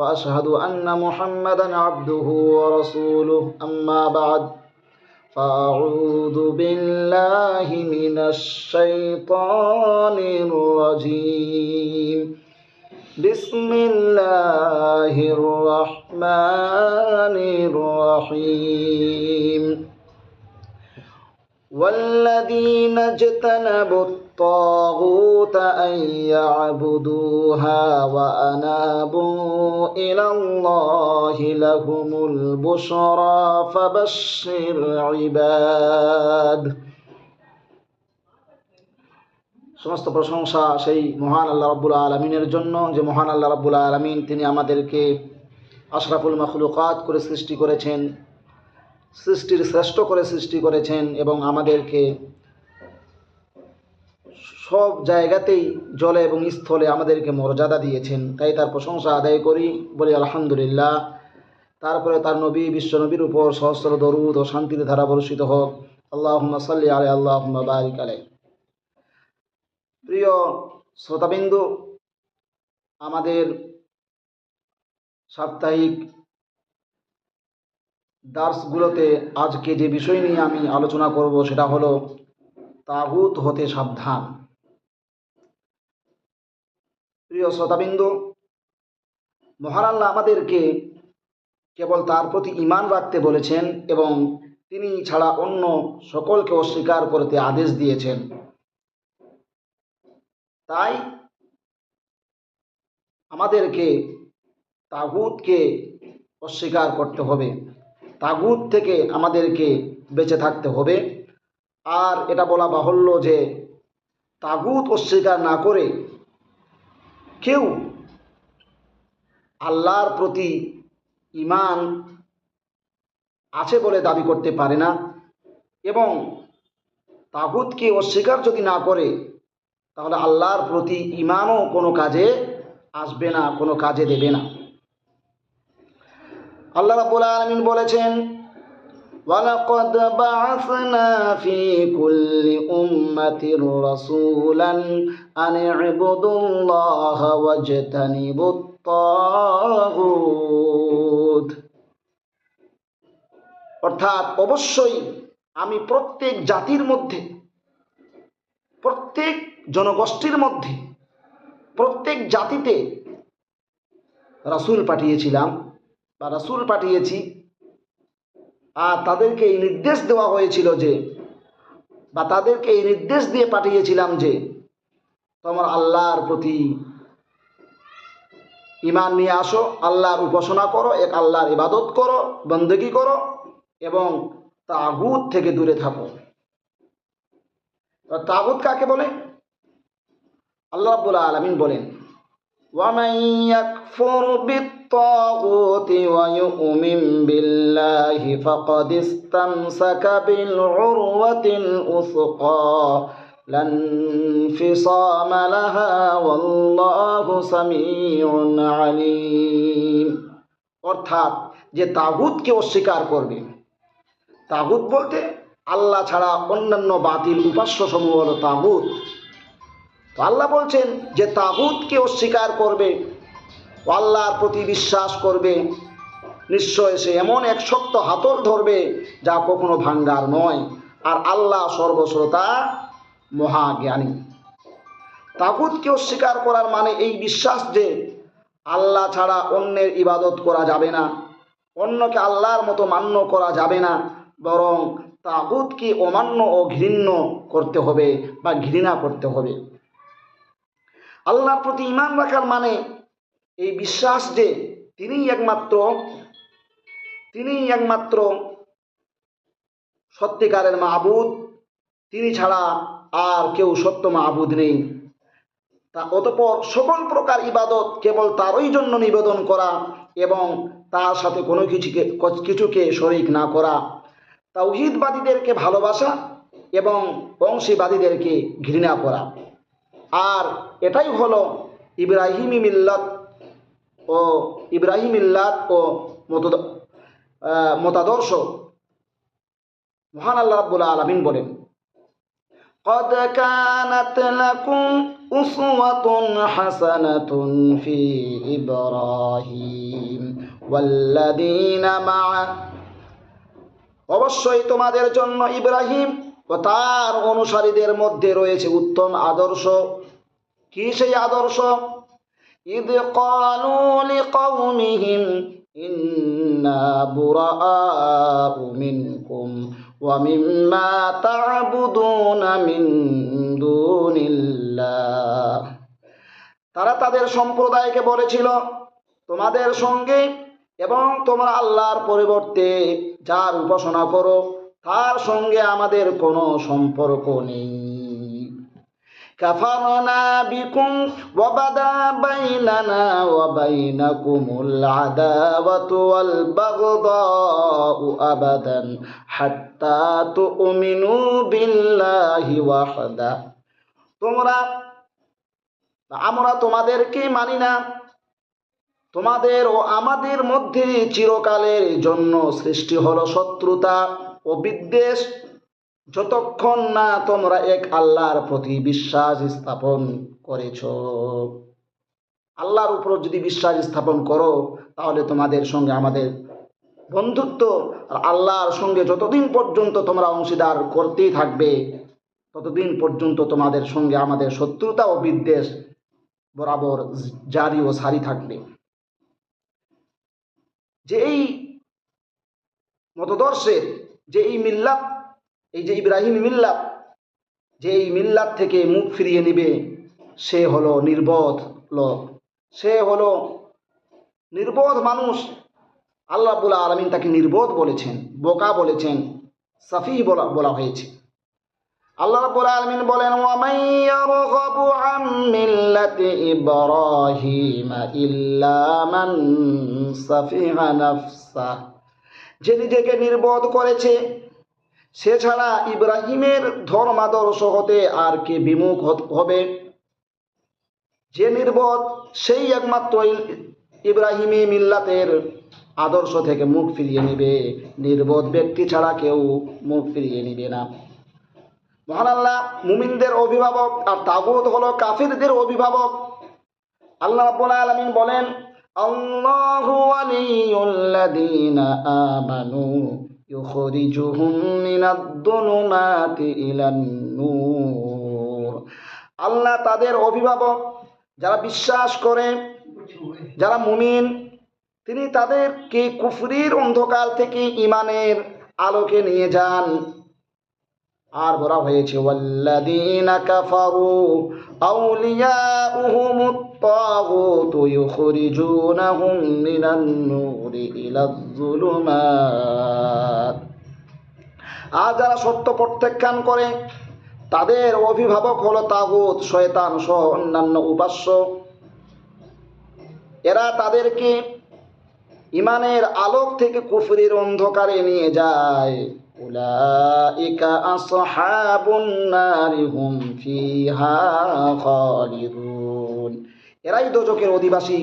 وأشهد أن محمدا عبده ورسوله. أما بعد فأعوذ بالله من الشيطان الرجيم. بسم الله الرحمن الرحيم. والذين اجتنبوا الطاغوت أن يعبدوها وأنابوا إلى الله لهم البشرى فبشر عباد সমস্ত প্রশংসা সেই মহান আল্লাহ রাব্বুল আলমিনের জন্য যে মহান আল্লাহ রাব্বুল আলমিন তিনি আমাদেরকে আশরাফুল মখলুকাত করে সৃষ্টি করেছেন সৃষ্টির শ্রেষ্ঠ করে সৃষ্টি করেছেন এবং আমাদেরকে সব জায়গাতেই জলে এবং স্থলে আমাদেরকে মর্যাদা দিয়েছেন। তাই তার প্রশংসা আদায় করি, বলি আলহামদুলিল্লাহ। তারপরে তার নবী বিশ্বনবীর উপর সহস্র দরুদ ও শান্তির ধারা বর্ষিত হোক। আল্লাহ সাল্লি আলে আল্লাহ বারিক আলাই প্রিয় শ্রোতাবিন্দু, আমাদের সাপ্তাহিক দার্সগুলোতে আজকে যে বিষয় নিয়ে আমি আলোচনা করব সেটা হলো তাগুত হতে সাবধান। প্রিয় শ্রোতাবিন্দু, মহান আল্লাহ আমাদেরকে কেবল তার প্রতি ইমান রাখতে বলেছেন এবং তিনি ছাড়া অন্য সকলকে অস্বীকার করতে আদেশ দিয়েছেন। তাই আমাদেরকে তাগুতকে অস্বীকার করতে হবে। তাগুত থেকে আমাদেরকে বেঁচে থাকতে হবে। আর এটা বলা বাহুল্য যে তাগুত অস্বীকার না করে কেউ আল্লাহর প্রতি ইমান আছে বলে দাবি করতে পারে না এবং তাগুতকে অস্বীকার যদি না করে, তাহলে আল্লাহর প্রতি ইমানও কোনো কাজে আসবে না, কোনো কাজে দেবে না। আল্লাহ রাব্বুল আলামিন বলেছেন ولقد بعثنا في كل أمة رسولا أن اعبدوا الله واجتنبوا الطاغوت অর্থাৎ অবশ্যই আমি প্রত্যেক জাতির মধ্যে প্রত্যেক জনগোষ্ঠীর মধ্যে প্রত্যেক জাতিতে রাসূল পাঠিয়েছিলাম বা রাসূল পাঠিয়েছি আর তাদেরকে এই নির্দেশ দেওয়া হয়েছিল যে, বা তাদেরকে এই নির্দেশ দিয়ে পাঠিয়েছিলাম যে, তোমার আল্লাহর প্রতি ইমান নিয়ে আসো, আল্লাহর উপাসনা করো, এক আল্লাহর ইবাদত করো, বন্দেগি করো এবং তাগুত থেকে দূরে থাকো। তাগুত কাকে বলে? আল্লাহ রাব্বুল আলামিন বলেন ومن يكفر بالطاغوت ويؤمن بالله فقد استمسك بالعروة الأثقى لا انفصام لها والله سميع عليم অর্থাৎ যে তাগুতকে অস্বীকার করবে তাগুত বলতে আল্লাহ ছাড়া অন্যান্য বাতিল উপাস্য সমূহ হলো তাগুত তো আল্লাহ বলছেন যে তাগুতকে অস্বীকার করবে আল্লাহর প্রতি বিশ্বাস করবে। নিশ্চয় সে এমন এক শক্ত হাতল ধরবে যা কখনো ভাঙ্গার নয়। আর আল্লাহ সর্বশ্রোতা মহাজ্ঞানী। তাগুতকে অস্বীকার করার মানে এই বিশ্বাস যে আল্লাহ ছাড়া অন্যের ইবাদত করা যাবে না, অন্যকে আল্লাহর মতো মান্য করা যাবে না, বরং তাগুতকে অমান্য ও ঘৃণ্য করতে হবে বা ঘৃণা করতে হবে। আল্লাহর প্রতি ইমান রাখার মানে এই বিশ্বাস যে তিনিই একমাত্র তিনিই একমাত্র সত্যিকারের মাহবুদ তিনি ছাড়া আর কেউ সত্য মাহবুদ নেই। তা অতপর সকল প্রকার ইবাদত কেবল তারই জন্য নিবেদন করা এবং তার সাথে কোনো কিছুকে কিছুকে শরিক না করা। তাওহিদবাদীদেরকে ভালোবাসা এবং বংশীবাদীদেরকে ঘৃণা করা। আর এটাই হলো ইব্রাহিমি মিল্লাত ও ইব্রাহিম ইল্লাত ও মতদ- আহ, মতাদর্শ মহান আল্লাহ রাব্বুল আলামিন বলেন قد كانت لكم أسوة حسنة في إبراهيم والذين معه অবশ্যই তোমাদের জন্য ইব্রাহিম ও তার অনুসারীদের মধ্যে রয়েছে উত্তম আদর্শ কি সেই আদর্শ إذ قالوا لقومهم إنا براء منكم ومما تعبدون من دون الله তারা তাদের সম্প্রদায়কে বলেছিল তোমাদের সঙ্গে এবং তোমরা আল্লাহর পরিবর্তে যার উপাসনা করো তার সঙ্গে আমাদের কোনো সম্পর্ক নেই। কাফারনা বিকুম ওয়াবাদা বাইনানা ওয়া বাইনাকুমুল আদাওয়াতু ওয়াল বাগদাউ আবাদান হাত্তা তুমিনু বিল্লাহি ওয়াহদা। তোমরা, আমরা তোমাদেরকে মানি না। তোমাদের ও আমাদের মধ্যে চিরকালের জন্য সৃষ্টি হলো শত্রুতা। ও বিদ্বেষ, যতক্ষণ না তোমরা এক আল্লাহর প্রতি বিশ্বাস স্থাপন করেছ। আল্লাহর উপর যদি বিশ্বাস স্থাপন করো, তাহলে তোমাদের সঙ্গে আমাদের বন্ধুত্ব আর আল্লাহর সঙ্গে যতদিন পর্যন্ত তোমরা অংশীদার করতেই থাকবে, ততদিন পর্যন্ত তোমাদের সঙ্গে আমাদের শত্রুতা ও বিদ্বেষ বরাবর জারি ও সারি থাকবে। যে এই মতদর্শের যে এই মিল্লাত, এই যে ইব্রাহিম মিল্লাত, যে এই মিল্লাত থেকে মুখ ফিরিয়ে নিবে, সে হলো নির্বোধ লোক। সে হলো নির্বোধ মানুষ। আল্লাহ বুলা আলমিন তাকে নির্বোধ বলেছেন, বোকা বলেছেন, সাফি বলা বলা হয়েছে। আল্লাহ রাব্বুল আলামিন বলেন ইব্রাহিম ইল্লা মান সাফিহা নাফসা। যে নিজেকে নির্বোধ করেছে, সে ছাড়া ইব্রাহিমের ধর্মাদর্শ হতে আর কে বিমুখ হবে? যে নির্বোধ, সেই একমাত্র ইব্রাহিমী মিল্লাতের আদর্শ থেকে মুখ ফিরিয়ে নিবে। নির্বোধ ব্যক্তি ছাড়া কেউ মুখ ফিরিয়ে নিবে না। মহান আল্লাহ মুমিনদের অভিভাবক আর তাগুত হলো কাফিরদের অভিভাবক। আল্লাহ রাব্বুল আলামিন বলেন আল্লাহু ওয়ালিয়ুল্লাযীনা আমানু ইউখরিজুহুম মিনাদ-দুলুমাতি ইলান-নূর আল্লাহ তাদের অভিভাবক যারা বিশ্বাস করে, যারা মুমিন, তিনি তাদেরকে কুফরির অন্ধকার থেকে ইমানের আলোকে নিয়ে যান। আর বলা হয়েছে আর যারা সত্য প্রত্যাখ্যান করে, তাদের অভিভাবক হলো তাগুত, শয়তান সহ অন্যান্য উপাস্য। এরা তাদেরকে ইমানের আলোক থেকে কুফরির অন্ধকারে নিয়ে যায়। উলাইকা আসহাবুন নারি হুম ফিহা খালিদুন এরাই দোজকের অধিবাসী,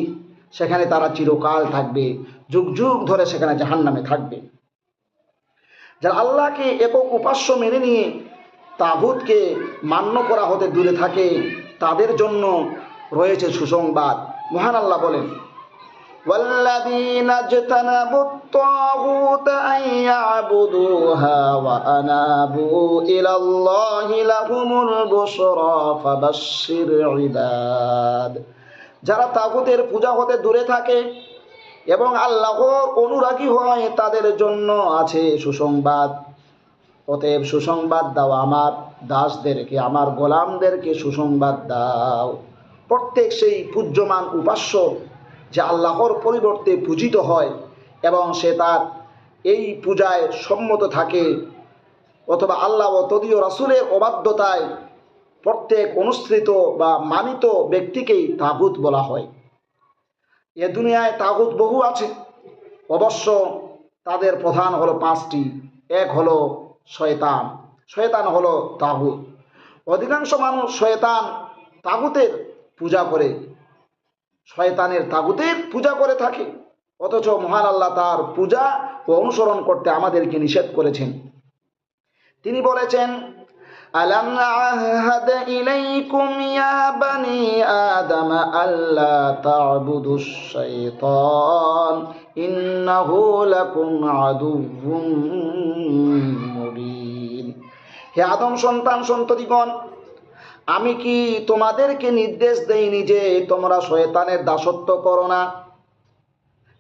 সেখানে তারা চিরকাল থাকবে, যুগ যুগ ধরে সেখানে জাহান্নামে থাকবে। যারা আল্লাহকে একক উপাস্য মেনে নিয়ে তাগুতকে মান্য করা হতে দূরে থাকে, তাদের জন্য রয়েছে সুসংবাদ। মহান আল্লাহ বলেন والذين اجتنبوا الطاغوت أن يعبدوها وأنابوا إلى الله لهم البشرى فبشر عباد যারা তাগুতের পূজা হতে দূরে থাকে এবং আল্লাহর অনুরাগী হয় তাদের জন্য আছে সুসংবাদ অতএব সুসংবাদ দাও আমার দাসদেরকে আমার গোলামদেরকে সুসংবাদ দাও প্রত্যেক সেই পূজ্যমান উপাস্য যে আল্লাহর পরিবর্তে পূজিত হয় এবং সে তার এই পূজায় সম্মত থাকে অথবা আল্লাহ ও তদীয় রাসুলের অবাধ্যতায় প্রত্যেক অনুসৃত বা মানিত ব্যক্তিকেই তাগুত বলা হয়। এ দুনিয়ায় তাগুত বহু আছে। অবশ্য তাদের প্রধান হলো পাঁচটি। এক হলো শয়তান। শয়তান হলো তাগুত। অধিকাংশ মানুষ শয়তান তাগুতের পূজা করে। শয়তানের তাগুতের পূজা করে থাকে অথচ মহান আল্লাহ তার পূজা ও অনুসরণ করতে আমাদেরকে নিষেধ করেছেন তিনি বলেছেন ألم عهد إليكم يا بني آدم ألا تعبدوا الشيطان إنه لكم عدو مبين হে আদম সন্তান সন্ততিগণ আমি কি তোমাদেরকে নির্দেশ দেইনি যে তোমরা শয়তানের দাসত্ব করো না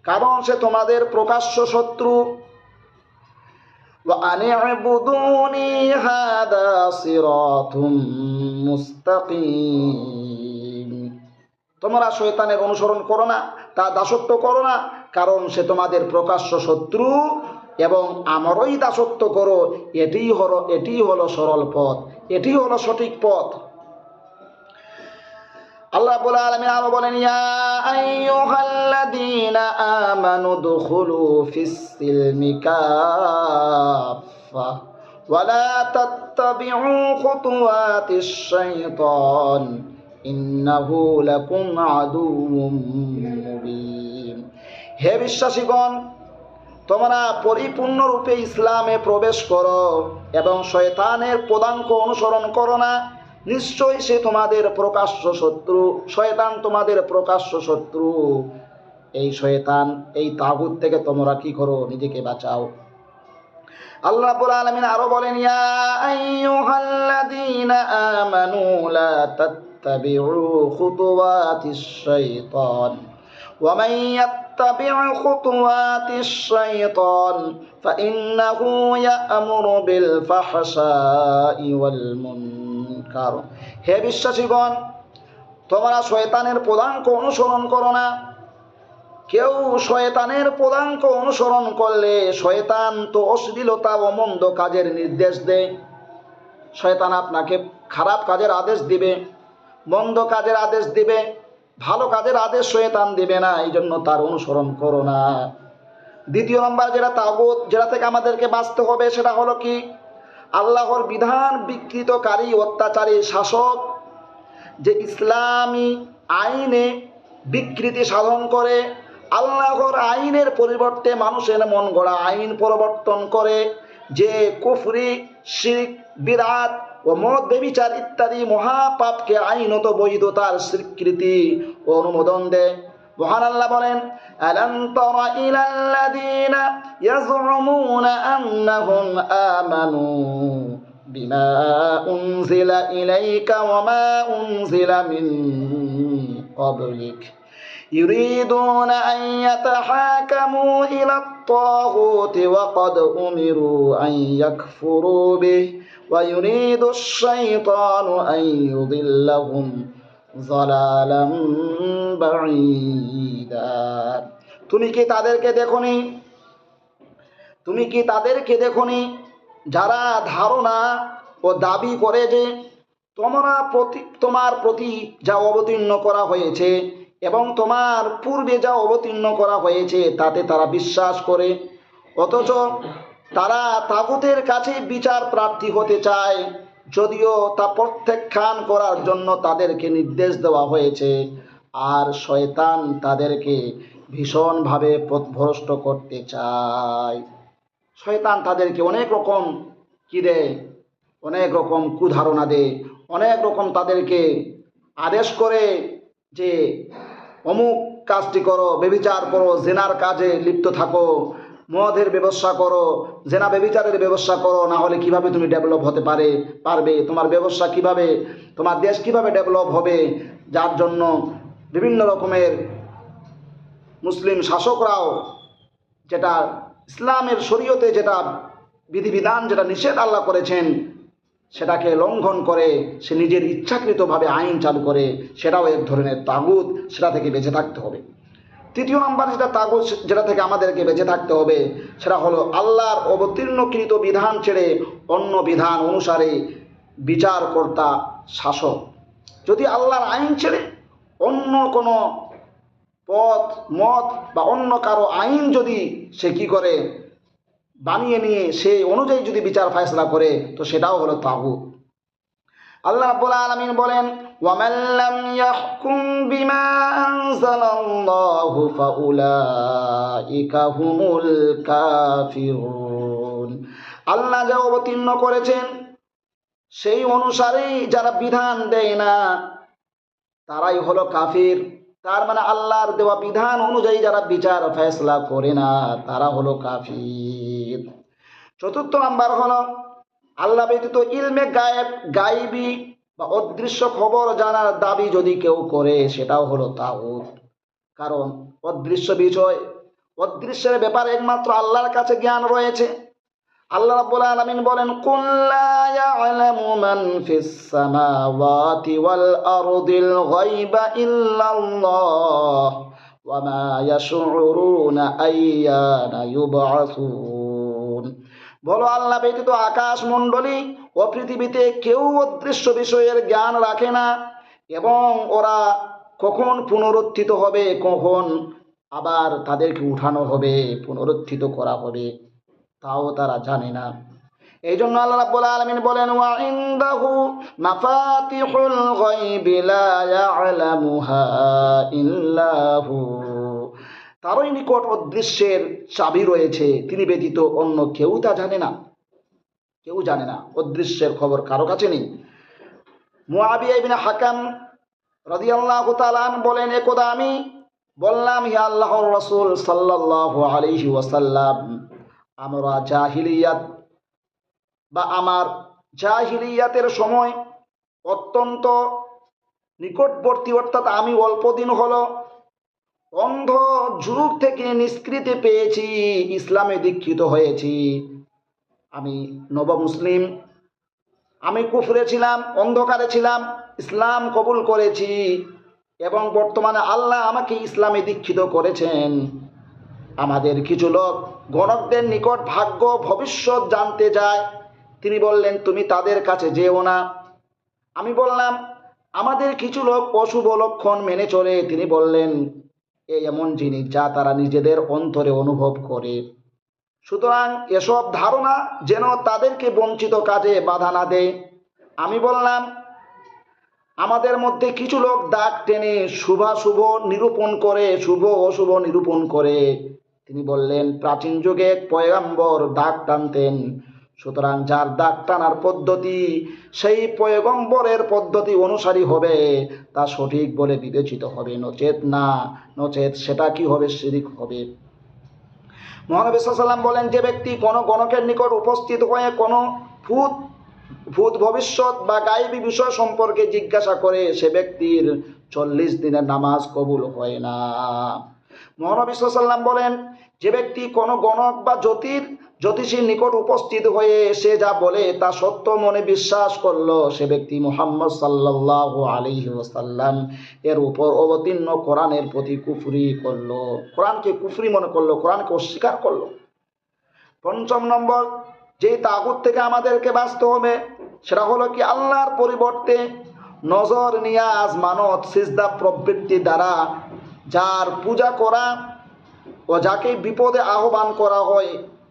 কারণ সে তোমাদের প্রকাশ্য শত্রু وأن اعبدوني هذا صراط مستقيم তোমরা শয়তানের অনুসরণ করো না তা দাসত্ব করো না কারণ সে তোমাদের প্রকাশ্য শত্রু এবং আমারই দাসত্ব করো এটিই হলো এটিই হলো সরল পথ এটি হলো সঠিক পথ আল্লাহ রাব্বুল আলামিন আরও বলেন, ইয়া আইয়ুহাল্লাযীনা আমানু দুখুলু ফিস সিলমি কাফা ওয়ালা তাত্তাবিউ খুতুওয়াতিশ শাইতান, ইন্নাহু লাকুম আদুউম মুবিন. হে বিশ্বাসীগণ, তোমরা পরিপূর্ণরূপে ইসলামে প্রবেশ করো এবং শয়তানের পদাঙ্ক অনুসরণ করো না। নিশ্চয়ই সে তোমাদের প্রকাশ্য শত্রু শয়তান তোমাদের প্রকাশ্য শত্রু এই শয়তান এই তাগুত থেকে তোমরা কি করো নিজেকে বাঁচাও আল্লাহ রাব্বুল আলামিন আরো বলেন ইয়া আইয়ুহাল্লাযীনা আমানু লা তাত্তাবিউ খুতুওয়াতিশ শাইতান ومن يتبع خطوات الشيطان فإنه يأمر بالفحشاء والمنكر হে বিশ্বাসীগণ, তোমরা শয়তানের পদাঙ্ক অনুসরণ করো না। কেউ শয়তানের পদাঙ্ক অনুসরণ করলে শয়তান তো অশ্লীলতা ও মন্দ কাজের নির্দেশ দেয়। শয়তান আপনাকে খারাপ কাজের আদেশ দিবে, মন্দ কাজের আদেশ দিবে, ভালো কাজের আদেশ শয়তান দিবে না এই জন্য তার অনুসরণ করো না। দ্বিতীয় নম্বর, যেটা তাগুত, যেটা থেকে আমাদেরকে বাঁচতে হবে, সেটা হলো কি? আল্লাহর বিধান বিকৃতকারী, অত্যাচারী শাসক যে ইসলামী আইনে বিকৃতি সাধন করে, আল্লাহর আইনের পরিবর্তে মানুষের মন গড়া আইন পরিবর্তন করে, যে কুফরি শিখ বিরাট ও মদ বেবিচার ইত্যাদি মহাপাপকে আইনত বৈধতার স্বীকৃতি অনুমোদন দেয়। মহান আল্লাহ বলেন ألم تر إلى الذين يزعمون أنهم آمنوا بما أنزل إليك وما أنزل من قبلك يريدون أن يتحاكموا إلى الطاغوت وقد أمروا أن يكفروا به ويريد الشيطان أن يضلهم তুমি কি তাদেরকে দেখনি? তুমি কি তাদেরকে দেখনি? যারা ধারণা ও দাবি করে যে তোমরা প্রতি, তোমার প্রতি যা অবতীর্ণ করা হয়েছে এবং তোমার পূর্বে যা অবতীর্ণ করা হয়েছে তাতে তারা বিশ্বাস করে, অথচ তারা তাগুতের কাছে বিচার প্রার্থী হতে চায়। যদিও তা প্রত্যাখ্যান করার জন্য তাদেরকে নির্দেশ দেওয়া হয়েছে, আর শয়তান তাদেরকে ভীষণভাবে পথভ্রষ্ট করতে চায়। শয়তান তাদেরকে অনেক রকম কী দেয়? অনেক রকম কুধারণা দেয়। অনেক রকম তাদেরকে আদেশ করে যে, অমুক কাজটি করো, বেবিচার করো, জেনার কাজে লিপ্ত থাকো মদের ব্যবসা করো, জেনা বেবিচারের ব্যবসা করো, না হলে কীভাবে তুমি ডেভেলপ হতে পারে, পারবে? তোমার ব্যবসা কীভাবে? তোমার দেশ কীভাবে ডেভেলপ হবে? যার জন্য বিভিন্ন রকমের মুসলিম শাসকরাও যেটা ইসলামের শরীয়তে যেটা বিধিবিধান, যেটা নিষেধ আল্লাহ করেছেন, সেটাকে লঙ্ঘন করে, সে নিজের ইচ্ছাকৃতভাবে আইন চালু করে, সেটাও এক ধরনের তাগুত, সেটা থেকে বেঁচে থাকতে হবে। তৃতীয় নাম্বার যেটা তাগুত যেটা থেকে আমাদেরকে বেঁচে থাকতে হবে, সেটা হলো আল্লাহর অবতীর্ণকৃত বিধান ছেড়ে অন্য বিধান অনুসারে বিচারকর্তা শাসক। যদি আল্লাহর আইন ছেড়ে অন্য কোনো পথ, মত বা অন্য কারও আইন যদি সে কি করে বানিয়ে নিয়ে, সে অনুযায়ী যদি বিচার ফয়সলা করে, তো সেটাও হলো তাগুত। আল্লাহ রাব্বুল আলামিন বলেন, ওয়ামান লাম ইয়াহকুম বিমা আনজালাল্লাহু ফাউলাইকা হুমুল কাফিরুন। আল্লাহ যা অবতীর্ণ করেছেন, সেই অনুসারেই যারা বিধান দেয় না, তারাই হলো কাফির। তার মানে আল্লাহর দেওয়া বিধান অনুযায়ী যারা বিচার ফয়সলা করে না, তারা হলো কাফির। চতুর্থ নাম্বার হলো আল্লাহ ব্যতীত ইলমে গায়েব, গাইবি বা অদৃশ্য খবর জানার দাবি যদি কেউ করে, সেটাও হলো তাগুত কারণ অদৃশ্য বিষয় অদৃশ্যের ব্যাপারে একমাত্র আল্লাহর কাছে জ্ঞান রয়েছে। আল্লাহ রাব্বুল আলামিন বলেন, কুল লা ইয়ালামু মান ফিস সামাওয়াতি ওয়াল আরদিল গায়বা ইল্লাল্লাহ, ওয়া মা ইয়াশউরুনা আইয়ানা ইউবআসুন। বলো আল্লাহ ব্যতীত আকাশ মণ্ডলী ও পৃথিবীতে কেউ অদৃশ্য বিষয়ের জ্ঞান রাখে না, এবং ওরা কখন পুনরুত্থিত হবে, কখন আবার তাদেরকে উঠানো হবে, পুনরুত্থিত করা হবে, তাও তারা জানে না। এই জন্য আল্লাহ রাব্বুল আলামিন বলেন, ওয়া ইনদাহু মাফাতিহুল গায়বি লা ইয়ালামুহা ইল্লাহু। তারই নিকট অদৃশ্যের চাবি রয়েছে। তিনি ব্যতীত অন্য কেউ তা জানে না। কেউ জানে না। অদৃশ্যের খবর কারও কাছে নেই। মুআবিয়া হাকাম রাদিয়াল্লাহু তাআলা বলেন একদা আমি বললাম, হে আল্লাহর রাসূল সাল্লাল্লাহু আলাইহি ওয়াসাল্লাম, আমরা জাহিলিয়াত বা আমার জাহিলিয়াতের সময় অত্যন্ত নিকটবর্তী, অর্থাৎ আমি অল্প দিন হলো অন্ধ যুগ থেকে নিষ্কৃতি পেয়েছি, ইসলামে দীক্ষিত হয়েছি। আমি নব মুসলিম, আমি কুফরে ছিলাম, অন্ধকারে ছিলাম, ইসলাম কবুল করেছি এবং বর্তমানে আল্লাহ আমাকে ইসলামে দীক্ষিত করেছেন। আমাদের কিছু লোক গণকদের নিকট ভাগ্য, ভবিষ্যৎ জানতে যায়। তিনি বললেন, তুমি তাদের কাছে যেও না। আমি বললাম, আমাদের কিছু লোক অশুভ লক্ষণ মেনে চলে। তিনি বললেন এই এমন জিনিস যা তারা নিজেদের অন্তরে অনুভব করে। সুতরাং এসব ধারণা যেন তাদেরকে বঞ্চিত কাজে বাধা না দেয়। আমি বললাম, আমাদের মধ্যে কিছু লোক দাগ টেনে শুভাশুভ নিরূপণ করে, শুভ অশুভ নিরূপণ করে। তিনি বললেন, প্রাচীন যুগে পয়গাম্বর দাগ টানতেন। সুতরাং যার দাগ টানার পদ্ধতি, সেই পয়গম্বরের পদ্ধতি অনুসারী হবে, তা সঠিক বলে বিবেচিত হবে। নচেত না, নচেত সেটা কি হবে? শিরিক হবে। মহানবী সাল্লাম বলেন, যে ব্যক্তি কোনো গণকের নিকট উপস্থিত হয়ে কোনো ভূত ভূত ভবিষ্যৎ বা গায়েবী বিষয় সম্পর্কে জিজ্ঞাসা করে, সে ব্যক্তির চল্লিশ দিনের নামাজ কবুল হয় না। মহানবী সাল্লাম বলেন, যে ব্যক্তি কোনো গণক বা জ্যোতির জ্যোতিষীর নিকট উপস্থিত হয়ে সে যা বলে তা সত্য মনে বিশ্বাস করল। সে ব্যক্তি মুহাম্মদ সাল্লাহ আলিহি ওসাল্লাম এর উপর অবতীর্ণ কোরআনের প্রতি কুফরি করল। কোরআনকে কুফরি মনে করল, কোরআনকে অস্বীকার করল। পঞ্চম নম্বর যেই তাগুত থেকে আমাদেরকে বাঁচতে হবে, সেটা হলো কি আল্লাহর পরিবর্তে নজর নিয়াজ মানত সিজদা প্রবৃত্তি দ্বারা যার পূজা করা ও যাকে বিপদে আহ্বান করা হয়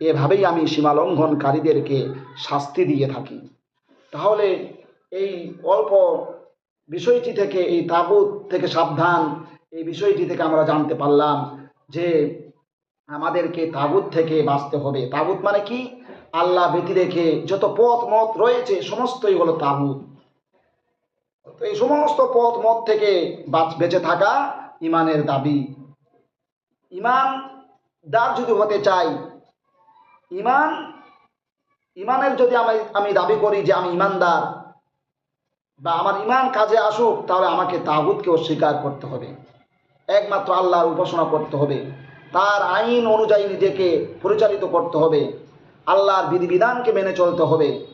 এভাবেই আমি সীমালঙ্ঘনকারীদেরকে শাস্তি দিয়ে থাকি। তাহলে এই অল্প বিষয়টি থেকে, এই তাগুত থেকে সাবধান, এই বিষয়টি থেকে আমরা জানতে পারলাম যে আমাদেরকে তাগুত থেকে বাঁচতে হবে। তাগুত মানে কি? আল্লাহ ব্যতি রেখে যত পথ মত রয়েছে, সমস্তই হলো তাগুত। তো এই সমস্ত পথ মত থেকে বাঁচ, বেঁচে থাকা ইমানের দাবি। ইমান দার যদি হতে চাই ইমান, ইমানের যদি আমি আমি দাবি করি যে আমি ইমানদার বা আমার ইমান কাজে আসুক, তাহলে আমাকে তাগুতকে অস্বীকার করতে হবে। একমাত্র আল্লাহর উপাসনা করতে হবে। তার আইন অনুযায়ী নিজেকে পরিচালিত করতে হবে। আল্লাহর বিধিবিধানকে মেনে চলতে হবে।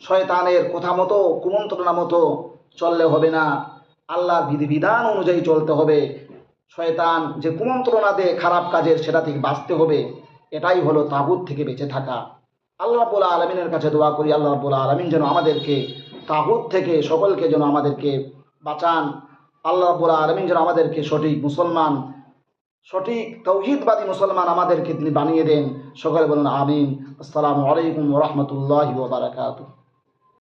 শয়তানের কথা মতো কুমন্ত্রণা মতো চললে হবে না। আল্লাহর বিধিবিধান অনুযায়ী চলতে হবে। শয়তান যে কুমন্ত্রণা দেয় খারাপ কাজের, সেটা থেকে বাঁচতে হবে। এটাই হলো তাগুত থেকে বেঁচে থাকা। আল্লাহ রাবুল্লাহ আলমিনের কাছে দোয়া করি, আল্লাহ রাবুল্লাহ আলমিন যেন আমাদেরকে তাগুত থেকে সকলকে যেন আমাদেরকে বাঁচান। আল্লাহ রাবুল্লাহ আলমিন যেন আমাদেরকে সঠিক মুসলমান, সঠিক তৌহিদবাদী মুসলমান আমাদেরকে তিনি বানিয়ে দেন। সকলে বলুন আমিন। আসসালামু আলাইকুম রহমতুল্লাহ বারাকাতুহ।